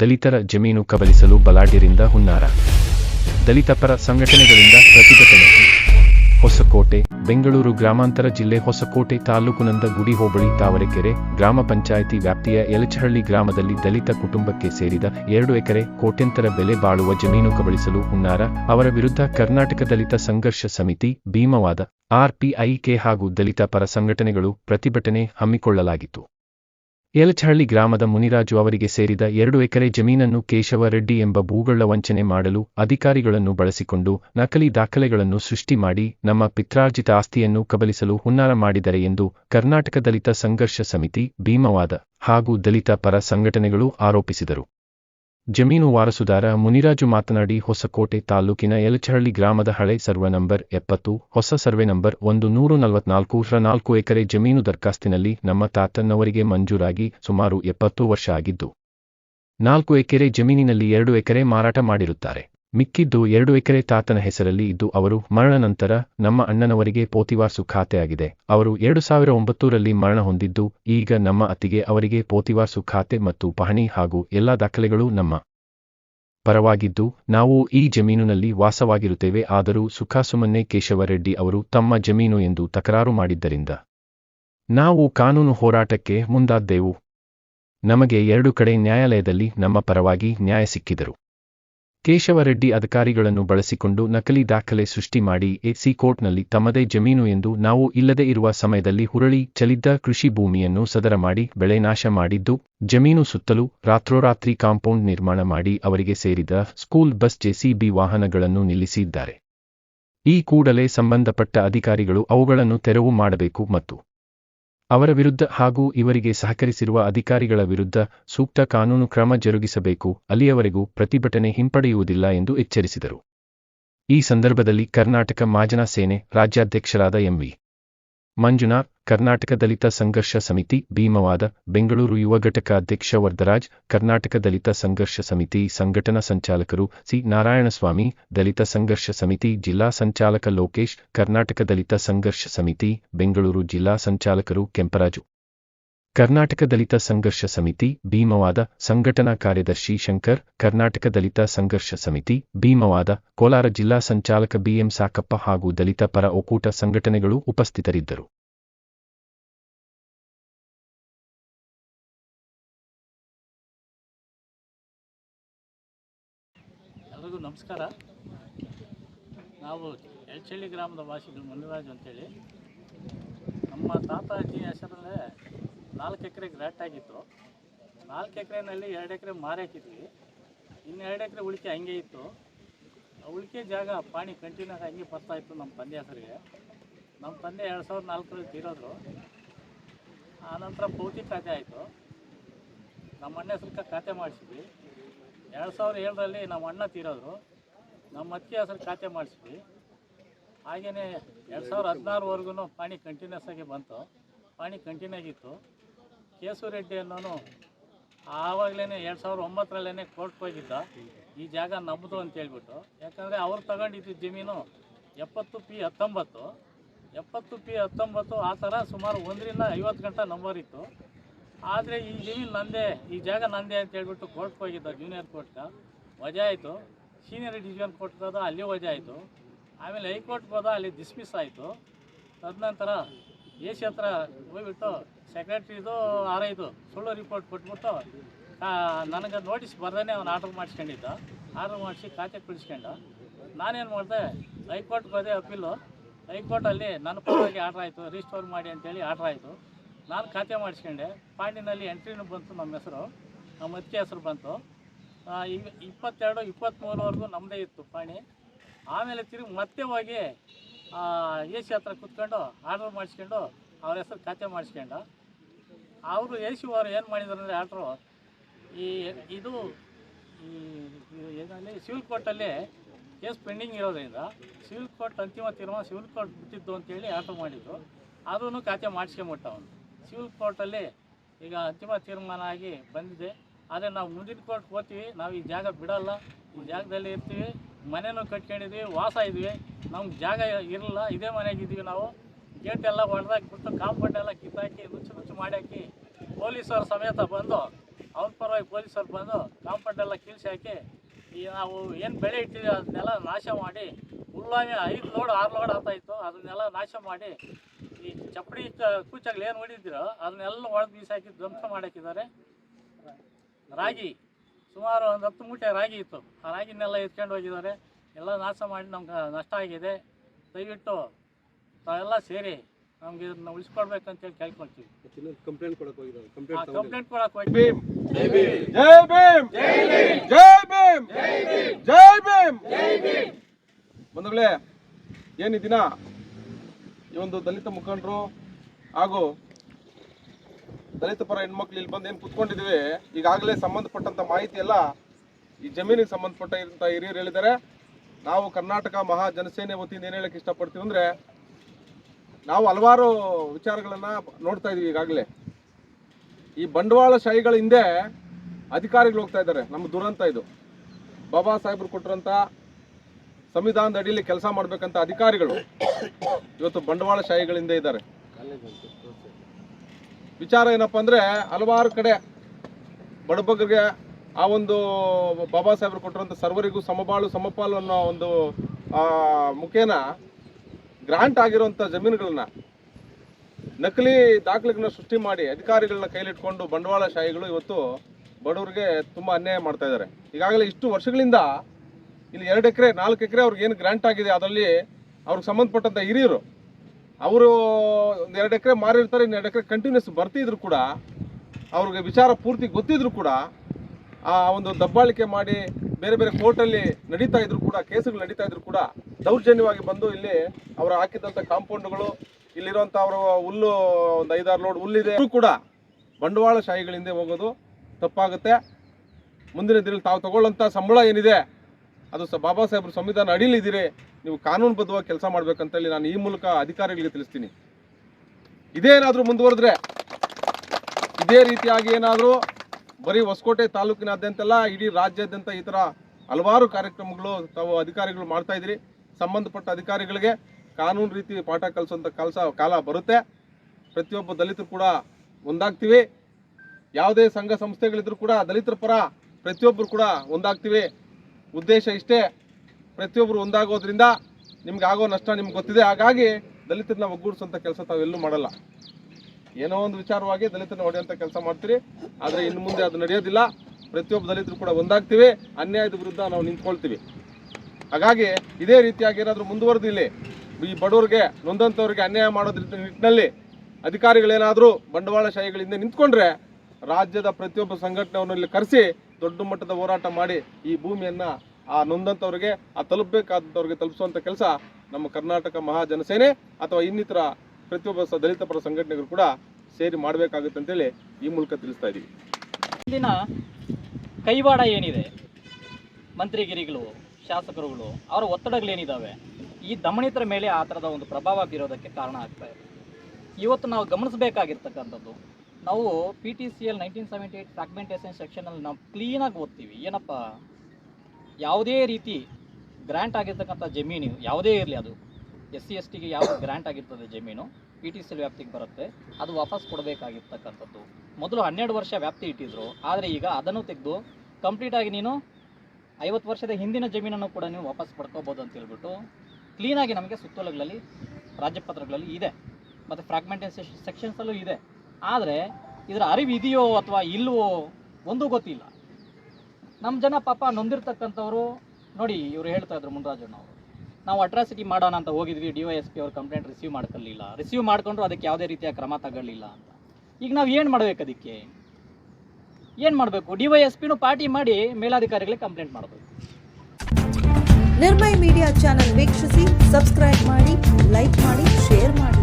ದಲಿತರ ಜಮೀನು ಕಬಲಿಸಲು ಬಲಾಢ್ಯರಿಂದ ಹುನ್ನಾರ. ದಲಿತ ಪರ ಸಂಘಟನೆಗಳಿಂದ ಪ್ರತಿಭಟನೆ. ಹೊಸಕೋಟೆ, ಬೆಂಗಳೂರು ಗ್ರಾಮಾಂತರ ಜಿಲ್ಲೆ ಹೊಸಕೋಟೆ ತಾಲೂಕಿನಂದ ಗುಡಿ ಹೋಬಳಿ ತಾವರೆಕೆರೆ ಗ್ರಾಮ ಪಂಚಾಯಿತಿ ವ್ಯಾಪ್ತಿಯ ಯಲಚಹಳ್ಳಿ ಗ್ರಾಮದಲ್ಲಿ ದಲಿತ ಕುಟುಂಬಕ್ಕೆ ಸೇರಿದ ಎರಡು ಎಕರೆ ಕೋಟ್ಯಂತರ ಬೆಲೆ ಬಾಳುವ ಜಮೀನು ಕಬಳಿಸಲು ಹುನ್ನಾರ, ಅವರ ವಿರುದ್ಧ ಕರ್ನಾಟಕ ದಲಿತ ಸಂಘರ್ಷ ಸಮಿತಿ, ಭೀಮವಾದ, ಆರ್ಪಿಐಕೆ ಹಾಗೂ ದಲಿತ ಪರ ಸಂಘಟನೆಗಳು ಪ್ರತಿಭಟನೆ ಹಮ್ಮಿಕೊಳ್ಳಲಾಗಿತ್ತು. ಯಲಚಹಳ್ಳಿ ಗ್ರಾಮದ ಮುನಿರಾಜು ಅವರಿಗೆ ಸೇರಿದ ಎರಡು ಎಕರೆ ಜಮೀನನ್ನು ಕೇಶವ ರೆಡ್ಡಿ ಎಂಬ ಭೂಗಳ್ಳ ವಂಚನೆ ಮಾಡಲು ಅಧಿಕಾರಿಗಳನ್ನು ಬಳಸಿಕೊಂಡು ನಕಲಿ ದಾಖಲೆಗಳನ್ನು ಸೃಷ್ಟಿ ಮಾಡಿ ನಮ್ಮ ಪಿತ್ರಾರ್ಜಿತ ಆಸ್ತಿಯನ್ನು ಕಬಲಿಸಲು ಹುನ್ನಾರ ಮಾಡಿದರೆ ಎಂದು ಕರ್ನಾಟಕ ದಲಿತ ಸಂಘರ್ಷ ಸಮಿತಿ ಭೀಮವಾದ ಹಾಗೂ ದಲಿತ ಪರ ಸಂಘಟನೆಗಳು ಆರೋಪಿಸಿದರು. ಜಮೀನು ವಾರಸುದಾರ ಮುನಿರಾಜು ಮಾತನಾಡಿ, ಹೊಸಕೋಟೆ ತಾಲೂಕಿನ ಯಲಚಹಳ್ಳಿ ಗ್ರಾಮದ ಹಳೆ ಸರ್ವೆ ನಂಬರ್ ಎಪ್ಪತ್ತು, ಹೊಸ ಸರ್ವೆ ನಂಬರ್ ಒಂದು ನೂರು ನಲವತ್ನಾಲ್ಕು ರ ನಾಲ್ಕು ಎಕರೆ ಜಮೀನು ದರ್ಖಾಸ್ತಿನಲ್ಲಿ ನಮ್ಮ ತಾತನವರಿಗೆ ಮಂಜೂರಾಗಿ ಸುಮಾರು ಎಪ್ಪತ್ತು ವರ್ಷ ಆಗಿದ್ದು, ನಾಲ್ಕು ಎಕರೆ ಜಮೀನಿನಲ್ಲಿ ಎರಡು ಎಕರೆ ಮಾರಾಟ ಮಾಡಿರುತ್ತಾರೆ. ಮಿಕ್ಕಿದ್ದು ಎರಡು ಎಕರೆ ತಾತನ ಹೆಸರಲ್ಲಿ ಇದ್ದು ಅವರು ಮರಣ ನಂತರ ನಮ್ಮ ಅಣ್ಣನವರಿಗೆ ಪೋತಿವಾರ್ಸು ಖಾತೆಯಾಗಿದೆ ಅವರು ಎರಡು ಸಾವಿರ ಒಂಬತ್ತರಲ್ಲಿ ಮರಣ ಹೊಂದಿದ್ದು, ಈಗ ನಮ್ಮ ಅತ್ತಿಗೆ ಅವರಿಗೆ ಪೋತಿವಾರ್ಸು ಖಾತೆ ಮತ್ತು ಪಹಣಿ ಹಾಗೂ ಎಲ್ಲಾ ದಾಖಲೆಗಳು ನಮ್ಮ ಪರವಾಗಿದ್ದು, ನಾವು ಈ ಜಮೀನಿನಲ್ಲಿ ವಾಸವಾಗಿರುತ್ತೇವೆ, ಆದರೂ ಸುಖಾಸುಮನ್ನೇ ಕೇಶವರೆಡ್ಡಿ ಅವರು ತಮ್ಮ ಜಮೀನು ಎಂದು ತಕರಾರು ಮಾಡಿದ್ದರಿಂದ ನಾವು ಕಾನೂನು ಹೋರಾಟಕ್ಕೆ ಮುಂದಾದ್ದೆವು. ನಮಗೆ ಎರಡು ಕಡೆ ನ್ಯಾಯಾಲಯದಲ್ಲಿ ನಮ್ಮ ಪರವಾಗಿ ನ್ಯಾಯ ಸಿಕ್ಕಿದರು. ಕೇಶವರೆಡ್ಡಿ ಅಧಿಕಾರಿಗಳನ್ನು ಬಳಸಿಕೊಂಡು ನಕಲಿ ದಾಖಲೆ ಸೃಷ್ಟಿ ಮಾಡಿ ಎಸಿ ಕೋರ್ಟ್ನಲ್ಲಿ ತಮ್ಮದೇ ಜಮೀನು ಎಂದು ನಾವು ಇಲ್ಲದೆ ಇರುವ ಸಮಯದಲ್ಲಿ ಹುರಳಿ ಚಲಿದ್ದ ಕೃಷಿ ಭೂಮಿಯನ್ನು ಸದರ ಮಾಡಿ ಬೆಳೆ ನಾಶ ಮಾಡಿದ್ದು, ಜಮೀನು ಸುತ್ತಲೂ ರಾತ್ರೋರಾತ್ರಿ ಕಾಂಪೌಂಡ್ ನಿರ್ಮಾಣ ಮಾಡಿ ಅವರಿಗೆ ಸೇರಿದ ಸ್ಕೂಲ್ ಬಸ್ ಜೆಸಿಬಿ ವಾಹನಗಳನ್ನು ನಿಲ್ಲಿಸಿದ್ದಾರೆ. ಈ ಕೂಡಲೇ ಸಂಬಂಧಪಟ್ಟ ಅಧಿಕಾರಿಗಳು ಅವುಗಳನ್ನು ತೆರವು ಮಾಡಬೇಕು ಮತ್ತು ಅವರ ವಿರುದ್ಧ ಹಾಗೂ ಇವರಿಗೆ ಸಹಕರಿಸಿರುವ ಅಧಿಕಾರಿಗಳ ವಿರುದ್ಧ ಸೂಕ್ತ ಕಾನೂನು ಕ್ರಮ ಜರುಗಿಸಬೇಕು, ಅಲ್ಲಿಯವರೆಗೂ ಪ್ರತಿಭಟನೆ ಹಿಂಪಡೆಯುವುದಿಲ್ಲ ಎಂದು ಎಚ್ಚರಿಸಿದರು. ಈ ಸಂದರ್ಭದಲ್ಲಿ ಕರ್ನಾಟಕ ಮಾಜನ ಸೇನೆ ರಾಜ್ಯಾಧ್ಯಕ್ಷರಾದ ಎಂವಿ ಮಂಜುನಾಥ್, ಕರ್ನಾಟಕ ದಲಿತ ಸಂಘರ್ಷ ಸಮಿತಿ, ಭೀಮವಾದ, ಬೆಂಗಳೂರು ಯುವ ಘಟಕ ಅಧ್ಯಕ್ಷ ವರದರಾಜ್, ಕರ್ನಾಟಕ ದಲಿತ ಸಂಘರ್ಷ ಸಮಿತಿ ಸಂಘಟನಾ ಸಂಚಾಲಕರು ಸಿ. ನಾರಾಯಣಸ್ವಾಮಿ, ದಲಿತ ಸಂಘರ್ಷ ಸಮಿತಿ ಜಿಲ್ಲಾ ಸಂಚಾಲಕ ಲೋಕೇಶ್, ಕರ್ನಾಟಕ ದಲಿತ ಸಂಘರ್ಷ ಸಮಿತಿ, ಬೆಂಗಳೂರು ಜಿಲ್ಲಾ ಸಂಚಾಲಕರು ಕೆಂಪರಾಜು. ಕರ್ನಾಟಕ ದಲಿತ ಸಂಘರ್ಷ ಸಮಿತಿ, ಭೀಮವಾದ ಸಂಘಟನಾ ಕಾರ್ಯದರ್ಶಿ ಶಂಕರ್, ಕರ್ನಾಟಕ ದಲಿತ ಸಂಘರ್ಷ ಸಮಿತಿ, ಭೀಮವಾದ ಕೋಲಾರ ಜಿಲ್ಲಾ ಸಂಚಾಲಕ ಬಿಎಂ ಸಾಕಪ್ಪ ಹಾಗೂ ದಲಿತ ಪರ ಒಕ್ಕೂಟ ಸಂಘಟನೆಗಳು ಉಪಸ್ಥಿತರಿದ್ದರು. ಎಲ್ರಿಗೂ ನಮಸ್ಕಾರ. ನಾವು ಗ್ರಾಮದ ವಾಸಿಗಳು ಮುನಿರಾಜು ಅಂತೇಳಿ. ನಮ್ಮ ತಾತಾಜಿ ಹೆಸರಲ್ಲೇ ನಾಲ್ಕು ಎಕರೆ ಗ್ರಾಟ್ ಆಗಿತ್ತು. ನಾಲ್ಕು ಎಕರೆನಲ್ಲಿ ಎರಡು ಎಕರೆ ಮಾರಾಕಿದ್ವಿ ಇನ್ನು ಎರಡು ಎಕರೆ ಉಳಿಕೆ ಹಂಗೆ ಇತ್ತು. ಉಳಿಕೆ ಜಾಗ ಪಾಣಿ ಕಂಟಿನ್ಯೂಸ್ ಹಂಗೆ ಬರ್ತಾ ಇತ್ತು ನಮ್ಮ ತಂದೆ ಹೆಸರಿಗೆ. ನಮ್ಮ ತಂದೆ ಎರಡು ಸಾವಿರದ ನಾಲ್ಕರಲ್ಲಿ ತೀರೋದ್ರು. ಆನಂತರ ಪೌತಿ ಖಾತೆ ಆಯಿತು. ನಮ್ಮ ಅಣ್ಣ ಹೆಸರು ಖಾತೆ ಮಾಡಿಸಿದ್ವಿ. ಎರಡು ಸಾವಿರದ ಏಳರಲ್ಲಿ ನಮ್ಮ ಅಣ್ಣ ತೀರೋದ್ರು. ನಮ್ಮ ಅತ್ತೆ ಹೆಸರು ಖಾತೆ ಮಾಡಿಸಿದ್ವಿ. ಹಾಗೆಯೇ ಎರಡು ಸಾವಿರದ ಹದಿನಾರುವರೆಗೂ ಪಾಣಿ ಕಂಟಿನ್ಯೂಸ್ ಆಗಿ ಬಂತು. ಪಾಣಿ ಕಂಟಿನ್ಯೂ ಆಗಿತ್ತು. ಕೇಸು ರೆಡ್ಡಿ ಅನ್ನೋನು ಆವಾಗಲೇ ಎರಡು ಸಾವಿರದ ಒಂಬತ್ತರಲ್ಲೇ ಕೋರ್ಟ್ಗೆ ಹೋಗಿದ್ದ. ಈ ಜಾಗ ನಮ್ಮದು ಅಂತ ಹೇಳ್ಬಿಟ್ಟು. ಯಾಕಂದರೆ ಅವ್ರು ತಗೊಂಡಿದ್ದ ಜಮೀನು ಎಪ್ಪತ್ತು ಪಿ ಹತ್ತೊಂಬತ್ತು. ಎಪ್ಪತ್ತು ಪಿ ಹತ್ತೊಂಬತ್ತು ಆ ಥರ ಸುಮಾರು ಒಂದರಿಂದ ಐವತ್ತು ಗಂಟೆ ನಂಬರ್ ಇತ್ತು. ಆದರೆ ಈ ಜಮೀನು ನಂದೇ, ಈ ಜಾಗ ನಂದೇ ಅಂತ ಹೇಳ್ಬಿಟ್ಟು ಕೋರ್ಟ್ಗೆ ಹೋಗಿದ್ದ ಜೂನಿಯರ್ ಕೋರ್ಟ್ಗೆ ವಜಾ ಆಯಿತು. ಸೀನಿಯರ್ ಡಿವಿಷನ್ ಕೋರ್ಟ್ಗೆ ಹೋದ, ಅಲ್ಲಿ ವಜಾ ಆಯಿತು. ಆಮೇಲೆ ಹೈಕೋರ್ಟ್ಗೆ ಹೋದ, ಅಲ್ಲಿ ಡಿಸ್ಮಿಸ್ ಆಯಿತು. ತದನಂತರ ಎ ಸಿ ಹತ್ರ ಹೋಗ್ಬಿಟ್ಟು ಸೆಕ್ರೆಟ್ರಿದು ಆರ್ ಐದು ಸುಳ್ಳು ರಿಪೋರ್ಟ್ ಕೊಟ್ಬಿಟ್ಟು ನನಗೆ ನೋಟಿಸ್ ಬರ್ದೇ ಅವ್ನು ಆರ್ಡರ್ ಮಾಡಿಸ್ಕೊಂಡಿದ್ದ. ಆರ್ಡರ್ ಮಾಡಿಸಿ ಖಾತೆ ಕುಳಿಸ್ಕೊಂಡು. ನಾನೇನು ಮಾಡಿದೆ ಹೈಕೋರ್ಟ್ಗೆ ಹೋದೆ ಅಪೀಲು ಹೈಕೋರ್ಟಲ್ಲಿ ನನ್ನ ಪರವಾಗಿ ಆರ್ಡರ್ ಆಯಿತು ರಿಸ್ಟೋರ್ ಮಾಡಿ ಅಂತೇಳಿ ಆರ್ಡರ್ ಆಯಿತು. ನಾನು ಖಾತೆ ಮಾಡಿಸ್ಕೊಂಡೆ. ಪಾಂಡಿನಲ್ಲಿ ಎಂಟ್ರಿನೂ ಬಂತು ನಮ್ಮ ಹೆಸರು, ನಮ್ಮ ಅತ್ತೆ ಹೆಸರು ಬಂತು. ಇಪ್ಪತ್ತೆರಡು ಇಪ್ಪತ್ತ್ಮೂರವರೆಗೂ ನಮ್ಮದೇ ಇತ್ತು ಪಾಣಿ ಆಮೇಲೆ ತಿರುಗಿ ಮತ್ತೆ ಹೋಗಿ ಎ ಸಿ ಹತ್ರ ಕುತ್ಕೊಂಡು ಆರ್ಡ್ರ್ ಮಾಡಿಸ್ಕೊಂಡು ಅವ್ರ ಹೆಸರು ಖಾತೆ ಮಾಡಿಸ್ಕೊಂಡ ಅವರು ಎ ಸಿ ಅವರು ಏನು ಮಾಡಿದ್ರು ಅಂದರೆ ಆರ್ಡ್ರು, ಈ, ಇದು, ಈ ಏನಲ್ಲಿ ಸಿವಿಲ್ ಕೋರ್ಟಲ್ಲಿ ಕೇಸ್ ಪೆಂಡಿಂಗ್ ಇರೋದ್ರಿಂದ ಸಿವಿಲ್ ಕೋರ್ಟ್ ಅಂತಿಮ ತೀರ್ಮಾನ ಸಿವಿಲ್ ಕೋರ್ಟ್ ಬಿಟ್ಟಿದ್ದು ಅಂತೇಳಿ ಆರ್ಡ್ರ್ ಮಾಡಿದ್ರು. ಅದನ್ನು ಖಾತೆ ಮಾಡಿಸ್ಕೊಂಬಿಟ್ಟ ಅವನು. ಸಿವಿಲ್ ಕೋರ್ಟಲ್ಲಿ ಈಗ ಅಂತಿಮ ತೀರ್ಮಾನ ಆಗಿ ಬಂದಿದೆ. ಆದರೆ ನಾವು ಮುಂದಿನ ಕೋರ್ಟ್ ಹೋಗ್ತೀವಿ. ನಾವು ಈ ಜಾಗ ಬಿಡಲ್ಲ. ಈ ಜಾಗದಲ್ಲಿ ಇರ್ತೀವಿ. ಮನೆನೂ ಕಟ್ಕೊಂಡಿದ್ವಿ, ವಾಸ ಇದ್ವಿ. ನಮ್ಗೆ ಜಾಗ ಇರಲ್ಲ ಇದೇ ಮನೆಗಿದ್ದೀವಿ ನಾವು. ಗೇಟ್ ಎಲ್ಲ ಹೊಡೆದಾಕ್ಬಿಟ್ಟು ಕಾಂಪೌಂಡ್ ಎಲ್ಲ ಕಿತ್ತಾಕಿ ರುಚಿ ನುಚ್ಚು ಮಾಡಿ ಹಾಕಿ ಪೊಲೀಸರ ಸಮೇತ ಬಂದು, ಅವ್ರ ಪರವಾಗಿ ಪೊಲೀಸರು ಬಂದು ಕಾಂಪೌಂಡ್ ಎಲ್ಲ ಕೀಲ್ಸಿ ಹಾಕಿ ಈ ನಾವು ಏನು ಬೆಳೆ ಇಟ್ಟಿದ್ವಿ ಅದನ್ನೆಲ್ಲ ನಾಶ ಮಾಡಿ ಹುಲ್ಲಾಗಿ ಐದು ಲೋಡ್, ಆರು ಲೋಡ್ ಆಗ್ತಾಯಿತ್ತು ಅದನ್ನೆಲ್ಲ ನಾಶ ಮಾಡಿ, ಈ ಚಪ್ಪಡಿ ಕೂಚಾಗ್ಲು ಏನು ಹೊಡಿದಿರೋ ಅದನ್ನೆಲ್ಲ ಒಳಗೆ ಬೀಸಾಕಿ ಧ್ವಂಸ ಮಾಡಾಕಿದ್ದಾರೆ ರಾಗಿ. ಸುಮಾರು ಒಂದು ಹತ್ತು ಮೂಟೆ ರಾಗಿ ಇತ್ತು. ಆ ರಾಗಿನೆಲ್ಲ ಎತ್ಕೊಂಡು ಹೋಗಿದ್ದಾರೆ. ಎಲ್ಲ ನಾಶ ಮಾಡಿ ನಮ್ಗೆ ನಷ್ಟ ಆಗಿದೆ. ದಯವಿಟ್ಟು ತಾವೆಲ್ಲ ಸೇರಿ ನಮ್ಗೆ ಇದನ್ನ ಉಳಿಸ್ಕೊಡ್ಬೇಕಂತೇಳಿ ಕೇಳ್ಕೊಳ್ತೀವಿ. ಕಂಪ್ಲೇಂಟ್ ಕೊಡಕ್ಕೆ ಹೋಗಿದ್ದಾರೆ. ಕಂಪ್ಲೇಂಟ್ ಕೊಡಕ್ಕೆ ಹೋಗಿ ಭೀಮ್. ಜೈ ಭೀಮ್. ಜೈ ಭೀಮ್. ಜೈ ಭೀಮ್. ಬಂಧುಗಳೇ ಏನು ಈ ದಿನ? ಈ ಒಂದು ದಲಿತ ಮುಖಂಡರು ಹಾಗೂ ದಲಿತ ಪರ ಹೆಣ್ಮಕ್ಳು ಇಲ್ಲಿ ಬಂದು ಏನು ಕುತ್ಕೊಂಡಿದ್ದೀವಿ ಈಗಾಗಲೇ ಸಂಬಂಧಪಟ್ಟಂತ ಮಾಹಿತಿ ಎಲ್ಲ ಈ ಜಮೀನಿಗೆ ಸಂಬಂಧಪಟ್ಟ ಇರುವಂತ ಹಿರಿಯರು ಹೇಳಿದ್ದಾರೆ. ನಾವು ಕರ್ನಾಟಕ ಮಹಾ ಜನಸೇನೆ ವತಿಯಿಂದ ಏನು ಹೇಳಕ್ಕೆ ಇಷ್ಟಪಡ್ತೀವಿ ಅಂದ್ರೆ, ನಾವು ಹಲವಾರು ವಿಚಾರಗಳನ್ನ ನೋಡ್ತಾ ಇದೀವಿ ಈಗಾಗಲೇ. ಈ ಬಂಡವಾಳಶಾಹಿಗಳ ಹಿಂದೆ ಅಧಿಕಾರಿಗಳು ಹೋಗ್ತಾ ಇದ್ದಾರೆ, ನಮ್ಮ ದುರಂತ ಇದು. ಬಾಬಾ ಸಾಹೇಬ್ರು ಕೊಟ್ಟರಂತ ಸಂವಿಧಾನದ ಅಡಿಯಲ್ಲಿ ಕೆಲಸ ಮಾಡಬೇಕಂತ ಅಧಿಕಾರಿಗಳು ಇವತ್ತು ಬಂಡವಾಳಶಾಹಿಗಳಿಂದ ಇದ್ದಾರೆ. ವಿಚಾರ ಏನಪ್ಪ ಅಂದರೆ ಹಲವಾರು ಕಡೆ ಬಡಬಗ್ಗರಿಗೆ ಆ ಒಂದು ಬಾಬಾ ಸಾಹೇಬ್ರು ಕೊಟ್ಟಿರುವಂತ ಸರ್ವರಿಗೂ ಸಮಬಾಳು ಸಮಪಾಲು ಅನ್ನೋ ಒಂದು ಮುಖೇನ ಗ್ರಾಂಟ್ ಆಗಿರುವಂತ ಜಮೀನುಗಳನ್ನ ನಕಲಿ ದಾಖಲೆಗಳನ್ನ ಸೃಷ್ಟಿ ಮಾಡಿ ಅಧಿಕಾರಿಗಳನ್ನ ಕೈಲಿಟ್ಕೊಂಡು ಬಂಡವಾಳಶಾಹಿಗಳು ಇವತ್ತು ಬಡವರಿಗೆ ತುಂಬಾ ಅನ್ಯಾಯ ಮಾಡ್ತಾ ಇದ್ದಾರೆ. ಈಗಾಗಲೇ ಇಷ್ಟು ವರ್ಷಗಳಿಂದ ಇಲ್ಲಿ ಎರಡು ಎಕರೆ, ನಾಲ್ಕು ಎಕರೆ ಅವ್ರಿಗೆ ಏನು ಗ್ರಾಂಟ್ ಆಗಿದೆ, ಅದರಲ್ಲಿ ಅವ್ರಿಗೆ ಸಂಬಂಧಪಟ್ಟಂತ ಹಿರಿಯರು ಅವರು ಒಂದು ಎರಡು ಎಕರೆ ಮಾರಿರ್ತಾರೆ ಇನ್ನು ಎಕರೆ ಕಂಟಿನ್ಯೂಸ್ ಬರ್ತಿದ್ರು ಕೂಡ, ಅವ್ರಿಗೆ ವಿಚಾರ ಪೂರ್ತಿ ಗೊತ್ತಿದ್ರು ಕೂಡ, ಆ ಒಂದು ದಬ್ಬಾಳಿಕೆ ಮಾಡಿ ಬೇರೆ ಬೇರೆ ಕೋರ್ಟಲ್ಲಿ ನಡೀತಾ ಇದ್ರು ಕೂಡ, ಕೇಸುಗಳು ನಡೀತಾ ಇದ್ರು ಕೂಡ, ದೌರ್ಜನ್ಯವಾಗಿ ಬಂದು ಇಲ್ಲಿ ಅವರು ಹಾಕಿದಂಥ ಕಾಂಪೌಂಡ್ಗಳು ಇಲ್ಲಿರುವಂಥ ಅವರು ಹುಲ್ಲು ಒಂದು ಐದಾರು ಲೋಡ್ ಹುಲ್ಲಿದೆ ಕೂಡ ಬಂಡವಾಳ ಶಾಹಿಗಳಿಂದ ಹೋಗೋದು ತಪ್ಪಾಗುತ್ತೆ. ಮುಂದಿನ ದಿನ ತಾವು ತಗೊಳ್ಳೋಂಥ ಸಂಬಳ ಏನಿದೆ ಅದು ಸ ಬಾಬಾ ಸಾಹೇಬ್ರ ಸಂವಿಧಾನ ಅಡಿಲಿದ್ದೀರಿ ನೀವು ಕಾನೂನುಬದ್ಧವಾಗಿ ಕೆಲಸ ಮಾಡ್ಬೇಕಂತೇಳಿ ನಾನು ಈ ಮೂಲಕ ಅಧಿಕಾರಿಗಳಿಗೆ ತಿಳಿಸ್ತೀನಿ. ಇದೇನಾದರೂ ಮುಂದುವರೆದ್ರೆ, ಇದೇ ರೀತಿಯಾಗಿ ಏನಾದರೂ ಬರೀ ಹೊಸಕೋಟೆ ತಾಲೂಕಿನಾದ್ಯಂತೆಲ್ಲ, ಇಡೀ ರಾಜ್ಯಾದ್ಯಂತ ಈ ಥರ ಹಲವಾರು ಕಾರ್ಯಕ್ರಮಗಳು ತಾವು ಅಧಿಕಾರಿಗಳು ಮಾಡ್ತಾ ಇದ್ದೀರಿ ಸಂಬಂಧಪಟ್ಟ ಅಧಿಕಾರಿಗಳಿಗೆ ಕಾನೂನು ರೀತಿ ಪಾಠ ಕಲಿಸುವಂಥ ಕೆಲಸ, ಕಾಲ ಬರುತ್ತೆ. ಪ್ರತಿಯೊಬ್ಬ ದಲಿತರು ಕೂಡ ಒಂದಾಗ್ತೀವಿ. ಯಾವುದೇ ಸಂಘ ಸಂಸ್ಥೆಗಳಿದ್ರು ಕೂಡ ದಲಿತರ ಪರ ಪ್ರತಿಯೊಬ್ಬರು ಕೂಡ ಒಂದಾಗ್ತೀವಿ. ಉದ್ದೇಶ ಇಷ್ಟೇ ಪ್ರತಿಯೊಬ್ಬರು ಒಂದಾಗೋದ್ರಿಂದ ನಿಮ್ಗೆ ಆಗೋ ನಷ್ಟ ನಿಮ್ಗೆ ಗೊತ್ತಿದೆ. ಹಾಗಾಗಿ ದಲಿತರನ್ನ ಒಗ್ಗೂಡಿಸುವಂಥ ಕೆಲಸ ತಾವೆಲ್ಲೂ ಮಾಡಲ್ಲ. ಏನೋ ಒಂದು ವಿಚಾರವಾಗಿ ದಲಿತರನ್ನ ಹೊಡೆಯುವಂಥ ಕೆಲಸ ಮಾಡ್ತೀರಿ. ಆದರೆ ಇನ್ನು ಮುಂದೆ ಅದು ನಡೆಯೋದಿಲ್ಲ. ಪ್ರತಿಯೊಬ್ಬ ದಲಿತರು ಕೂಡ ಒಂದಾಗ್ತೀವಿ. ಅನ್ಯಾಯದ ವಿರುದ್ಧ ನಾವು ನಿಂತ್ಕೊಳ್ತೀವಿ. ಹಾಗಾಗಿ ಇದೇ ರೀತಿಯಾಗಿ ಏನಾದರೂ ಮುಂದುವರೆದು ಇಲ್ಲಿ ಈ ಬಡವರಿಗೆ ನೊಂದಂಥವ್ರಿಗೆ ಅನ್ಯಾಯ ಮಾಡೋದ್ರ ನಿಟ್ಟಿನಲ್ಲಿ ಅಧಿಕಾರಿಗಳೇನಾದರೂ ಬಂಡವಾಳಶಾಹಿಗಳಿಂದ ನಿಂತ್ಕೊಂಡ್ರೆ ರಾಜ್ಯದ ಪ್ರತಿಯೊಬ್ಬ ಸಂಘಟನೆಯನ್ನು ಇಲ್ಲಿ ಕರೆಸಿ ದೊಡ್ಡ ಮಟ್ಟದ ಹೋರಾಟ ಮಾಡಿ ಈ ಭೂಮಿಯನ್ನು ಆ ನೊಂದಂಥವ್ರಿಗೆ ಆ ತಲುಪಬೇಕಾದಂಥವ್ರಿಗೆ ತಲುಪಿಸುವಂಥ ಕೆಲಸ ನಮ್ಮ ಕರ್ನಾಟಕ ಮಹಾಜನಸೇನೆ ಅಥವಾ ಇನ್ನಿತರ ಪ್ರತಿಯೊಬ್ಬ ದಲಿತ ಪರ ಸಂಘಟನೆಗಳು ಕೂಡ ಸೇರಿ ಮಾಡಬೇಕಾಗುತ್ತೆ ಅಂತೇಳಿ ಈ ಮೂಲಕ ತಿಳಿಸ್ತಾ ಇದ್ದೀವಿ ದಿನ ಕೈವಾಡ ಏನಿದೆ? ಮಂತ್ರಿಗಿರಿಗಳು, ಶಾಸಕರುಗಳು, ಅವರ ಒತ್ತಡಗಳೇನಿದ್ದಾವೆ ಈ ದಮನಿತರ ಮೇಲೆ ಆ ಥರದ ಒಂದು ಪ್ರಭಾವ ಬೀರೋದಕ್ಕೆ ಕಾರಣ ಆಗ್ತಾ ಇದೆ. ಇವತ್ತು ನಾವು ಗಮನಿಸಬೇಕಾಗಿರ್ತಕ್ಕಂಥದ್ದು ನಾವು P T C L nineteen seventy eight fragmentation ಸೆಕ್ಷನಲ್ಲಿ ನಾವು ಕ್ಲೀನಾಗಿ ಓದ್ತೀವಿ. ಏನಪ್ಪ? ಯಾವುದೇ ರೀತಿ ಗ್ರ್ಯಾಂಟ್ ಆಗಿರ್ತಕ್ಕಂಥ ಜಮೀನು, ಯಾವುದೇ ಇರಲಿ ಅದು ಎಸ್ ಸಿ ಎಸ್ ಟಿಗೆ ಯಾವುದೇ ಗ್ರ್ಯಾಂಟ್ ಆಗಿರ್ತದೆ ಜಮೀನು ಪಿ ಟಿ ಸಿ ಎಲ್ ವ್ಯಾಪ್ತಿಗೆ ಬರುತ್ತೆ. ಅದು ವಾಪಸ್ ಕೊಡಬೇಕಾಗಿರ್ತಕ್ಕಂಥದ್ದು. ಮೊದಲು ಹನ್ನೆರಡು ವರ್ಷ ವ್ಯಾಪ್ತಿ ಇಟ್ಟಿದ್ರು. ಆದರೆ ಈಗ ಅದನ್ನು ತೆಗೆದು ಕಂಪ್ಲೀಟಾಗಿ ನೀನು ಐವತ್ತು ವರ್ಷದ ಹಿಂದಿನ ಜಮೀನನ್ನು ಕೂಡ ನೀವು ವಾಪಸ್ ಪಡ್ಕೋಬೋದು ಅಂತ ಹೇಳ್ಬಿಟ್ಟು ಕ್ಲೀನಾಗಿ ನಮಗೆ ಸುತ್ತೋಲಗಳಲ್ಲಿ ರಾಜ್ಯಪತ್ರಗಳಲ್ಲಿ ಇದೆ. ಮತ್ತು ಫ್ರಾಗ್ಮೆಂಟೇಷನ್ ಸೆಕ್ಷನ್ಸಲ್ಲೂ ಇದೆ. ಆದರೆ ಇದರ ಅರಿವು ಇದೆಯೋ ಅಥವಾ ಇಲ್ವೋ ಒಂದೂ ಗೊತ್ತಿಲ್ಲ. ನಮ್ಮ ಜನ ಪಾಪ ನೊಂದಿರ್ತಕ್ಕಂಥವ್ರು ನೋಡಿ ಇವರು ಹೇಳ್ತಾ ಇದ್ರು ಮುನ್ರಾಜಣ್ಣವರು ನಾವು ಅಟ್ರಾಸಿಟಿ ಮಾಡೋಣ ಅಂತ ಹೋಗಿದ್ವಿ, ಡಿ ವೈ ಎಸ್ ಪಿ ಅವ್ರ ಕಂಪ್ಲೇಂಟ್ ರಿಸೀವ್ ಮಾಡ್ಕೊಳ್ಳಿಲ್ಲ ರಿಸೀವ್ ಮಾಡಿಕೊಂಡ್ರು ಅದಕ್ಕೆ ಯಾವುದೇ ರೀತಿಯ ಕ್ರಮ ತಗೊಳ್ಳಿಲ್ಲ ಅಂತ. ಈಗ ನಾವು ಏನು ಮಾಡಬೇಕು ಅದಕ್ಕೆ? ಏನು ಮಾಡಬೇಕು? ಡಿ ವೈ ಎಸ್ ಪಿನೂ ಪಾರ್ಟಿ ಮಾಡಿ ಮೇಲಾಧಿಕಾರಿಗಳಿಗೆ ಕಂಪ್ಲೇಂಟ್ ಮಾಡಬೇಕು. ನಿರ್ಮಯ ಮೀಡಿಯಾ ಚಾನೆಲ್ ವೀಕ್ಷಿಸಿ, ಸಬ್ಸ್ಕ್ರೈಬ್ ಮಾಡಿ, ಲೈಕ್ ಮಾಡಿ, ಶೇರ್ ಮಾಡಿ.